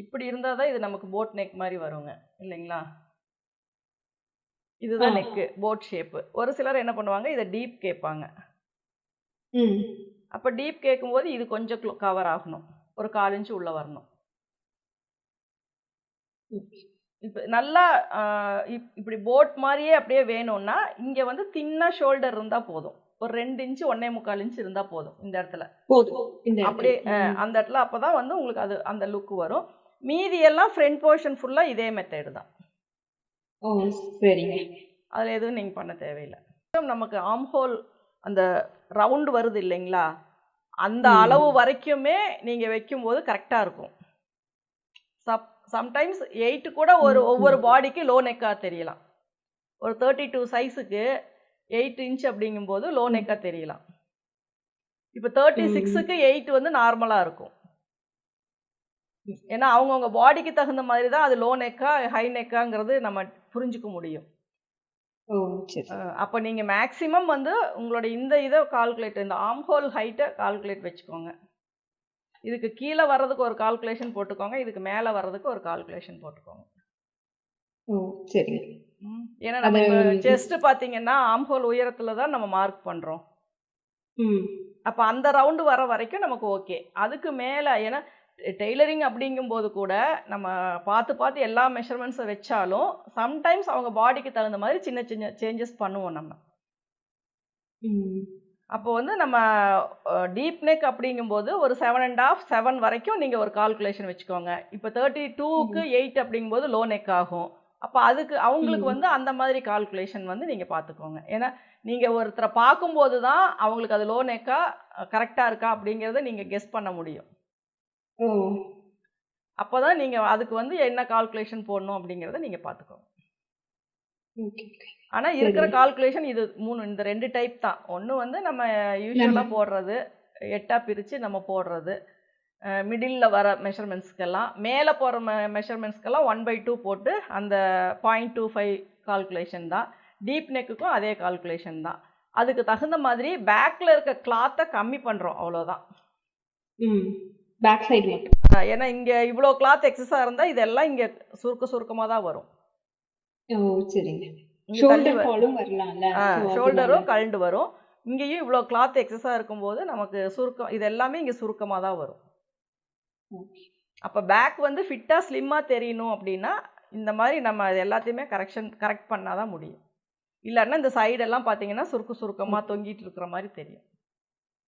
இப்படி இருந்தால் தான் இது நமக்கு போட் நெக் மாதிரி வருங்க இல்லைங்களா? இதுதான். நெக்கு போட் ஷேப்பு ஒரு சிலர் என்ன பண்ணுவாங்க இதை டீப் கேட்பாங்க. அப்போ டீப் கேட்கும்போது இது கொஞ்சம் கவர் ஆகணும். ஒரு கால் இன்ச்சு உள்ளே வரணும். இப்போ நல்லா இப்படி போட் மாதிரியே அப்படியே வேணும்னா இங்கே வந்து தின்னாக ஷோல்டர் இருந்தால் போதும். ஒரு ரெண்டு இன்ச்சு ஒன்னே முக்கால் இன்ச்சு இருந்தால் போதும் இந்த இடத்துல. போதும். அப்படியே அந்த இடத்துல அப்போ தான் வந்து உங்களுக்கு அது அந்த லுக் வரும். மீதி எல்லாம் ஃப்ரண்ட் போர்ஷன் ஃபுல்லாக இதே மெத்தேடு தான். ஓ சரிங்க. அதில் எதுவும் நீங்கள் பண்ண தேவையில்லை. நமக்கு ஆம் ஹோல் அந்த ரவுண்டு வருது இல்லைங்களா? அந்த. அளவு வரைக்குமே நீங்கள் வைக்கும்போது கரெக்டாக இருக்கும். சப் சம்டைம்ஸ் எயிட்டு கூட ஒரு ஒவ்வொரு. பாடிக்கு லோ நெக்காக தெரியலாம். ஒரு தேர்ட்டி டூ சைஸுக்கு எயிட் இன்ச் அப்படிங்கும்போது லோ நெக்காக தெரியலாம். இப்போ தேர்ட்டி. சிக்ஸுக்கு எயிட் வந்து நார்மலாக இருக்கும். ஏன்னா அவங்கவுங்க பாடிக்கு தகுந்த மாதிரி தான் அது லோ நெக்கா ஹை நெக்காங்கிறது நம்ம புரிஞ்சுக்க முடியும். சரி. அப்போ நீங்கள் மேக்ஸிமம் வந்து உங்களோட இந்த இதை கால்குலேட் இந்த ஆம் ஹோல் ஹைட்டை கால்குலேட் வச்சுக்கோங்க. இதுக்கு கீழே வர்றதுக்கு ஒரு கால்குலேஷன் போட்டுக்கோங்க இதுக்கு மேலே வர்றதுக்கு ஒரு கால்குலேஷன் போட்டுக்கோங்க. ம். ஏன்னா நம்ம செஸ்ட் பார்த்தீங்கன்னா ஆம் ஹோல் உயரத்தில் தான் நம்ம மார்க் பண்ணுறோம் அப்போ அந்த ரவுண்டு வர வரைக்கும் நமக்கு ஓகே அதுக்கு மேலே ஏன்னா டெய்லரிங் அப்படிங்கும்போது கூட நம்ம பார்த்து பார்த்து எல்லா மெஷர்மெண்ட்ஸை வச்சாலும் சம்டைம்ஸ் அவங்க பாடிக்கு தகுந்த மாதிரி சின்ன சின்ன சேஞ்சஸ் பண்ணுவோம் நம்ம. அப்போ வந்து நம்ம டீப் நெக் அப்படிங்கும்போது ஒரு செவன் அண்ட் ஆஃப் செவன் வரைக்கும் நீங்கள் ஒரு கால்குலேஷன் வச்சுக்கோங்க. இப்போ தேர்ட்டி டூக்கு எயிட் அப்படிங்கும்போது லோ நெக் ஆகும். அப்போ அதுக்கு அவங்களுக்கு. வந்து அந்த மாதிரி கால்குலேஷன் வந்து நீங்கள் பார்த்துக்கோங்க. ஏன்னா நீங்கள் ஒருத்தரை பார்க்கும்போது தான் அவங்களுக்கு அது லோ நெக்கா கரெக்டாக இருக்கா அப்படிங்கிறத நீங்கள் கெஸ் பண்ண முடியும். அப்போ தான் நீங்கள் அதுக்கு வந்து என்ன கால்குலேஷன் போடணும் அப்படிங்கிறத நீங்கள் பார்த்துக்கோங்க. ஆனால் இருக்கிற கால்குலேஷன் இது மூணு இந்த ரெண்டு டைப் தான். ஒன்று வந்து நம்ம யூஸ்வலாக போடுறது எட்டாக பிரித்து நம்ம போடுறது மிடில் வர மெஷர்மெண்ட்ஸ்க்கெல்லாம் மேலே போகிற மெ மெஷர்மெண்ட்ஸ்க்கெல்லாம் ஒன் பை டூ போட்டு அந்த பாயிண்ட் டூ ஃபைவ் கால்குலேஷன் தான். டீப் நெக்குக்கும் அதே கால்குலேஷன் தான். அதுக்கு தகுந்த மாதிரி பேக்கில் இருக்க கிளாத்தை கம்மி பண்ணுறோம் அவ்வளோதான் பேக் சைடு அஹ் ஏன்னா இங்கே இவ்வளோ கிளாத் எக்ஸஸாக இருந்தால் இதெல்லாம் இங்கே சுருக்க சுருக்கமாக தான் வரும். ஓ சரிங்க. ஷோல்டரும். கழண்டு வரும். இங்கேயும் இவ்வளோ கிளாத் எக்ஸஸாக இருக்கும்போது நமக்கு சுருக்கம் இது எல்லாமே இங்கே சுருக்கமாக தான் வரும். அப்போ பேக் வந்து ஃபிட்டாக ஸ்லிம்மாக தெரியணும் அப்படின்னா இந்த மாதிரி நம்ம எல்லாத்தையுமே கரெக்ஷன் கரெக்ட் பண்ணால் தான் முடியும். இல்லைன்னா இந்த சைடெல்லாம் பார்த்தீங்கன்னா சுருக்கு சுருக்கமாக தொங்கிட்டு இருக்கிற மாதிரி தெரியும்.